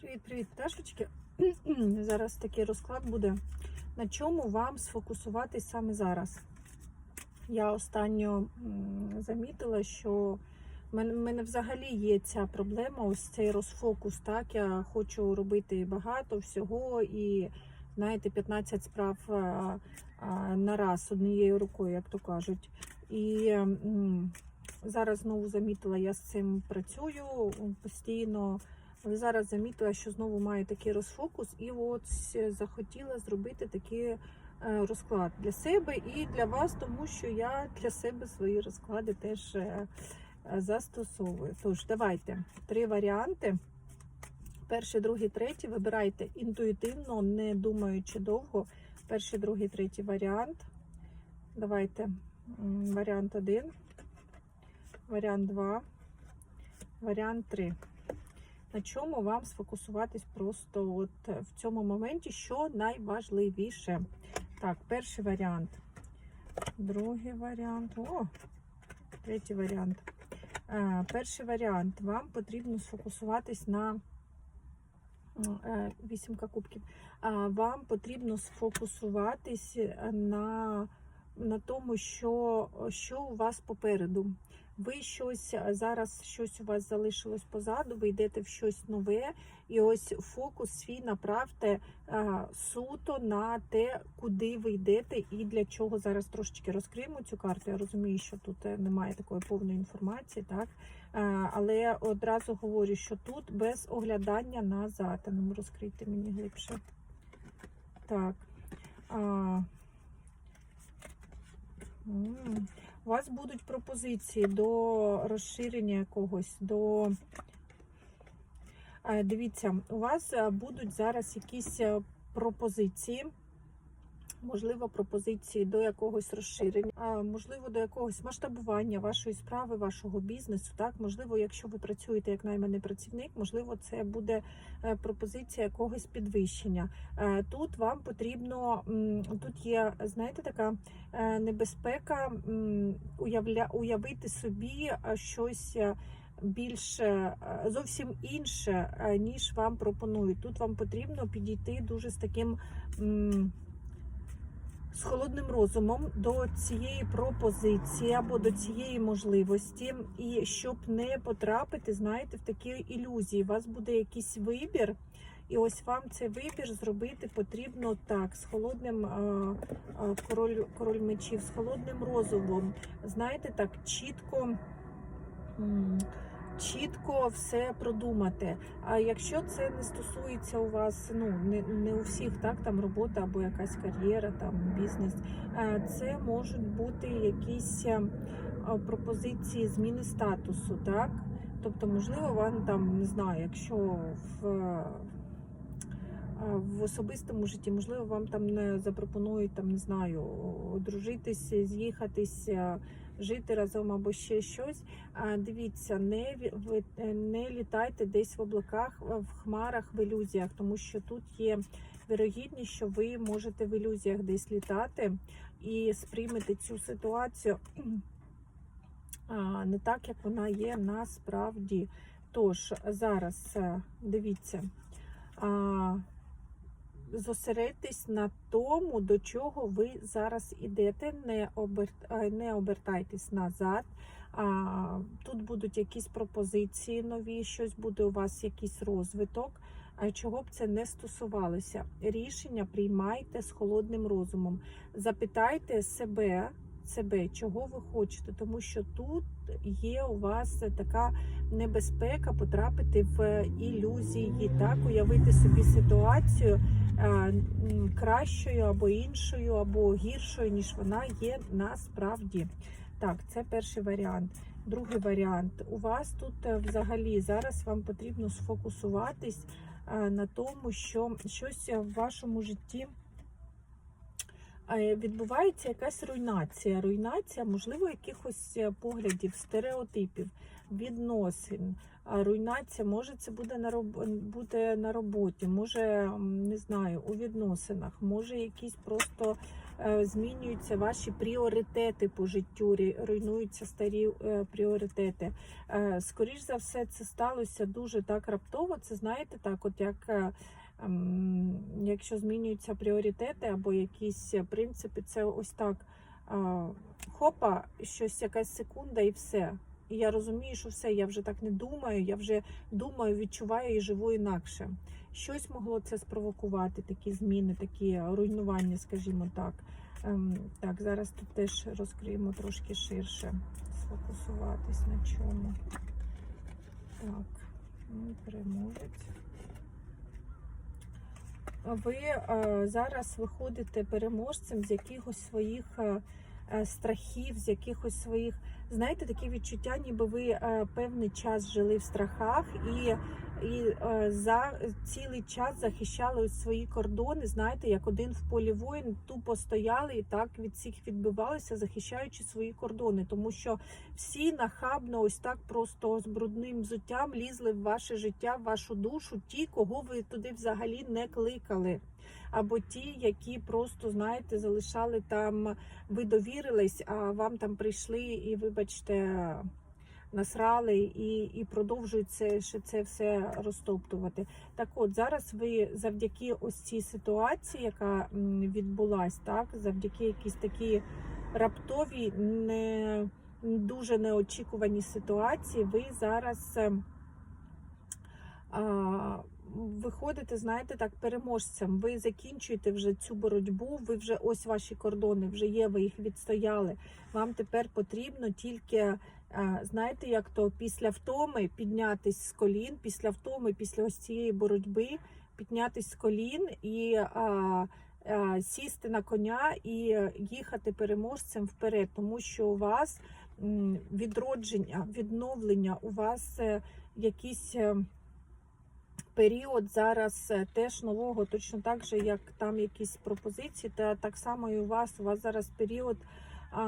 Привіт-привіт, пташечки. Зараз такий розклад буде. На чому вам сфокусуватись саме зараз? Я останньо замітила, що в мене, взагалі є ця проблема, ось цей розфокус. Так, я хочу робити багато всього і, знаєте, 15 справ на раз однією рукою, як то кажуть. І зараз знову замітила, я з цим працюю постійно. Але зараз замітила, що знову маю такий розфокус, і от захотіла зробити такий е, розклад для себе і для вас, тому що я для себе свої розклади теж е, е, застосовую. Тож, давайте три варіанти. Перший, другий, третій. Вибирайте інтуїтивно, не думаючи довго. Перший, другий, третій варіант. Давайте варіант 1, варіант 2, варіант 3 на чому вам сфокусуватись просто от в цьому моменті, що найважливіше. Так, перший варіант, другий варіант, о, третій варіант. Е, перший варіант. Вам потрібно сфокусуватись на е, вісімка кубків. Вам потрібно сфокусуватись на, на тому, що, що у вас попереду. Ви щось зараз, щось у вас залишилось позаду, ви йдете в щось нове, і ось фокус свій направте а, суто на те, куди ви йдете і для чого зараз трошечки розкриємо цю карту. Я розумію, що тут е, немає такої повної інформації, так але одразу говорю, що тут без оглядання назад. А розкрийте мені глибше. Так. А. У вас будуть пропозиції до розширення якогось, до. Е, Дивіться, у вас е, будуть зараз якісь е, пропозиції, можливо, пропозиції до якогось розширення, а, можливо, до якогось масштабування вашої справи, вашого бізнесу. Так, можливо, якщо ви працюєте як найманий працівник, можливо, це буде е, пропозиція якогось підвищення. Е, Тут вам потрібно, тут є, знаєте, така е, небезпека уявля, уявити собі щось. Більш зовсім інше, ніж вам пропонують. Тут вам потрібно підійти дуже з таким з холодним розумом до цієї пропозиції або до цієї можливості, і щоб не потрапити, знаєте, в такі ілюзії. У вас буде якийсь вибір, і ось вам цей вибір зробити потрібно так, з холодним король, король мечів, з холодним розумом. Знаєте, так чітко. Чітко все продумати. А якщо це не стосується у вас, ну не, не у всіх, так там робота або якась кар'єра, там бізнес, е, це можуть бути якісь е, пропозиції зміни статусу, так? Тобто, можливо, вам там не знаю, якщо в, е, в особистому житті, можливо, вам там не запропонують там, не знаю, одружитись, з'їхатися, жити разом або ще щось. Дивіться, не не літайте десь в облаках, в хмарах, в ілюзіях, тому що тут є вірогідність, що ви можете в ілюзіях десь літати і сприймете цю ситуацію не так, як вона є насправді. Тож зараз е, дивіться. Зосередьтесь на тому, до чого ви зараз ідете. Не, обер... е, не обертайтесь назад. А, тут будуть якісь пропозиції нові, щось буде у вас якийсь розвиток. Чого б це не стосувалося? Рішення приймайте з холодним розумом. Запитайте себе, себе, чого ви хочете, тому що тут є у вас така небезпека потрапити в ілюзії, так уявити собі ситуацію е, кращою або іншою, або гіршою, ніж вона є насправді. Так, це перший варіант. Другий варіант. У вас тут е, взагалі зараз вам потрібно сфокусуватись е, на тому, що щось в вашому житті е, відбувається якась руйнація. Руйнація, можливо, якихось е, поглядів, стереотипів, відносин. Руйнація може це буде на роб... буде на роботі, може не знаю, у відносинах, може якісь просто е, змінюються ваші пріоритети по життю, руйнуються старі е, пріоритети. Е, Скоріш за все, це сталося дуже так раптово. Це знаєте, так, от як. Якщо змінюються пріоритети або якісь принципи, це ось так хопа, щось якась секунда і все. І я розумію, що все, я вже так не думаю, я вже думаю, відчуваю і живу інакше. Щось могло це спровокувати, такі зміни, такі руйнування, скажімо так. Ем, так, зараз тут теж розкриємо трошки ширше, сфокусуватись на чому. Так, переможець. Ви е, зараз виходите переможцем з якихось своїх е, е, страхів, з якихось своїх, знаєте, таке відчуття, ніби ви е, певний час жили в страхах і, і е, за цілий час захищали ось свої кордони. Знаєте, як один в полі воїн тупо стояли і так від всіх відбивалися, захищаючи свої кордони, тому що всі нахабно, ось так просто з брудним взуттям лізли в ваше життя, в вашу душу, ті, кого ви туди взагалі не кликали. Або ті, які просто, знаєте, залишали там, ви довірились, а вам там прийшли і, вибачте, насрали і, і продовжують це, ще це все розтоптувати. Так от, зараз ви завдяки ось цій ситуації, яка відбулась, так, завдяки якійсь такій раптовій, не дуже неочікувані ситуації, ви зараз. а, виходите, знаєте, так, переможцем. Ви закінчуєте вже цю боротьбу, ви вже ось ваші кордони, вже є, ви їх відстояли. Вам тепер потрібно тільки, знаєте, як то після втоми піднятись з колін, після втоми, після ось цієї боротьби, піднятись з колін і а, а, сісти на коня і їхати переможцем вперед, тому що у вас відродження, відновлення, у вас е, якісь. Період зараз е, теж нового, точно так же, як там якісь пропозиції, та так само і у вас. У вас зараз період а,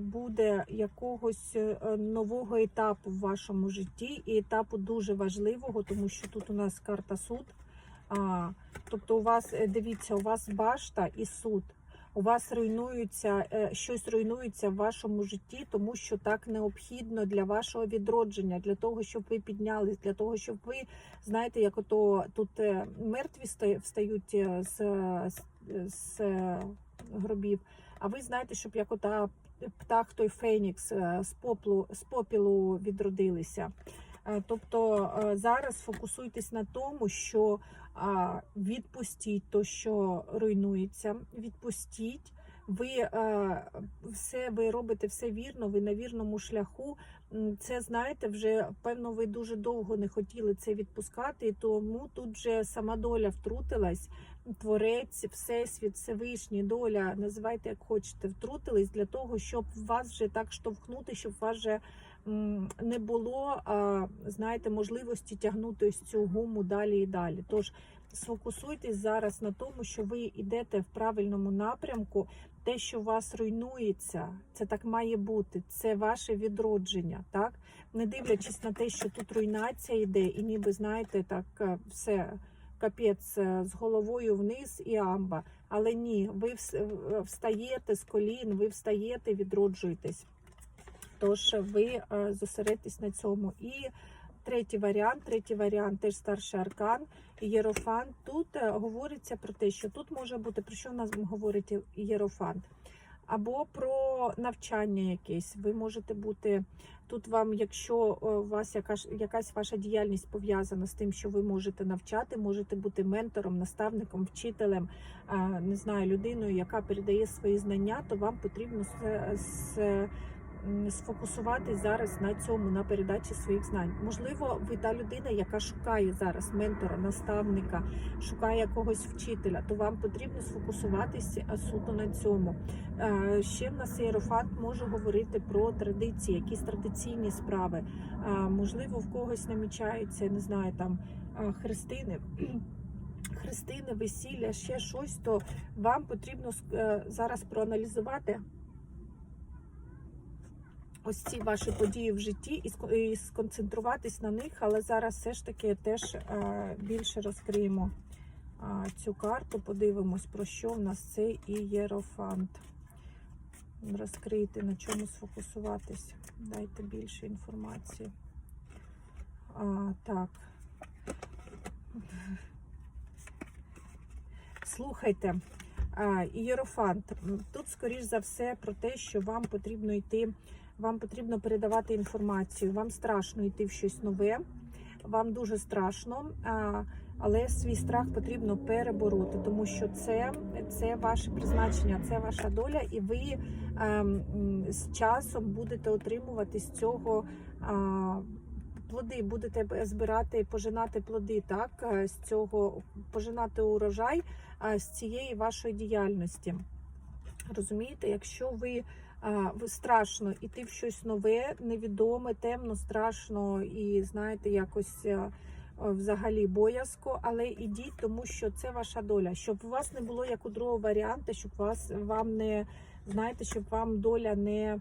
буде якогось е, нового етапу в вашому житті, і етапу дуже важливого, тому що тут у нас карта суд. А, тобто, у вас е, дивіться, у вас башта і суд. У вас руйнується е, щось руйнується в вашому житті, тому що так необхідно для вашого відродження, для того, щоб ви піднялись, для того, щоб ви знаєте, як ото тут е, мертві встають е, з, з, з гробів. А ви знаєте, щоб як ота птах той Фенікс з поплу з попілу відродилися. Е, Тобто е, зараз фокусуйтесь на тому, що відпустіть то, що руйнується, відпустіть. Ви е, все ви робите все вірно, ви на вірному шляху. Це знаєте, вже певно, ви дуже довго не хотіли це відпускати, і тому тут вже сама доля втрутилась. Творець, всесвіт, Всевишній, доля, називайте як хочете, втрутились для того, щоб вас вже так штовхнути, щоб вас вже не було, знаєте, можливості тягнути ось цю гуму далі і далі. Тож сфокусуйтесь зараз на тому, що ви йдете в правильному напрямку. Те, що у вас руйнується, це так має бути. Це ваше відродження, так не дивлячись на те, що тут руйнація йде, і ніби знаєте, так е, все капець е, з головою вниз і амба. Але ні, ви встаєте з колін, ви встаєте, відроджуєтесь. Тож ви е, зосередьтесь на цьому. І третій варіант, третій варіант теж старший аркан, єрофант. Тут е, говориться про те, що тут може бути, про що в нас говорить єрофант? Або про навчання якесь. Ви можете бути тут вам, якщо е, у вас якась, якась ваша діяльність пов'язана з тим, що ви можете навчати, можете бути ментором, наставником, вчителем, не знаю, людиною, яка передає свої знання, то вам потрібно сфокусуватись зараз на цьому, на передачі своїх знань. Можливо, ви та людина, яка шукає зараз ментора, наставника, шукає якогось вчителя, то вам потрібно сфокусуватись е, суто на цьому. Е, Ще в нас іерофант може говорити про традиції, якісь традиційні справи. Е, Можливо, в когось намічаються, не знаю, там хрестини. Хрестини, весілля, ще щось, то вам потрібно зараз проаналізувати ось ці ваші події в житті і сконцентруватись на них, але зараз все ж таки теж е, більше розкриємо цю карту, подивимось, про що в нас цей ієрофант. Розкрити, на чому сфокусуватись. Дайте більше інформації. А, так. Слухайте, Ієрофант, тут, скоріш за все, про те, що вам потрібно йти, вам потрібно передавати інформацію, вам страшно йти в щось нове, вам дуже страшно, але свій страх потрібно перебороти, тому що це, це ваше призначення, це ваша доля, і ви з часом будете отримувати з цього. Плоди будете збирати, пожинати плоди, так е, з цього пожинати урожай з цієї вашої діяльності. Розумієте, якщо ви страшно іти в щось нове, невідоме, темно, страшно і знаєте, якось а, а, взагалі боязко, але ідіть, тому що це ваша доля. Щоб у вас не було як у другого варіанту, щоб вас вам не знаєте, щоб вам доля не,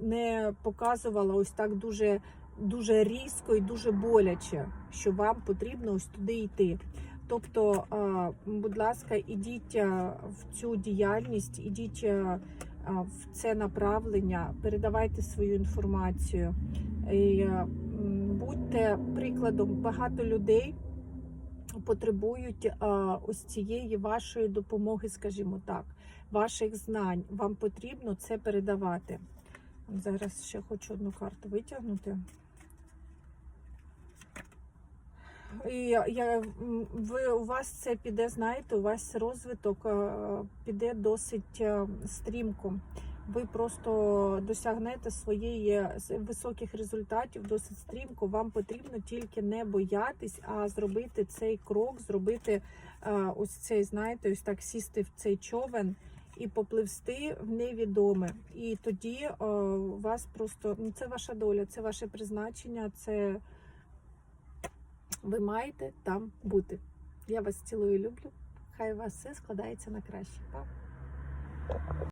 не показувала ось так дуже. Дуже різко і дуже боляче, що вам потрібно ось туди йти. Тобто, будь ласка, ідіть в цю діяльність, ідіть в це направлення, передавайте свою інформацію. І, будьте прикладом. Багато людей потребують ось цієї вашої допомоги, скажімо так, ваших знань. Вам потрібно це передавати. Зараз ще хочу одну карту витягнути. І я, ви, у вас це піде, знаєте, у вас розвиток е, піде досить е, стрімко. Ви просто досягнете своєї високих результатів досить стрімко. Вам потрібно тільки не боятись, а зробити цей крок, зробити е, ось цей, знаєте, ось так сісти в цей човен і попливсти в невідоме. І тоді е, у вас просто ну, це ваша доля, це ваше призначення, це ви маєте там бути. Я вас цілую люблю. Хай у вас все складається на краще. Па!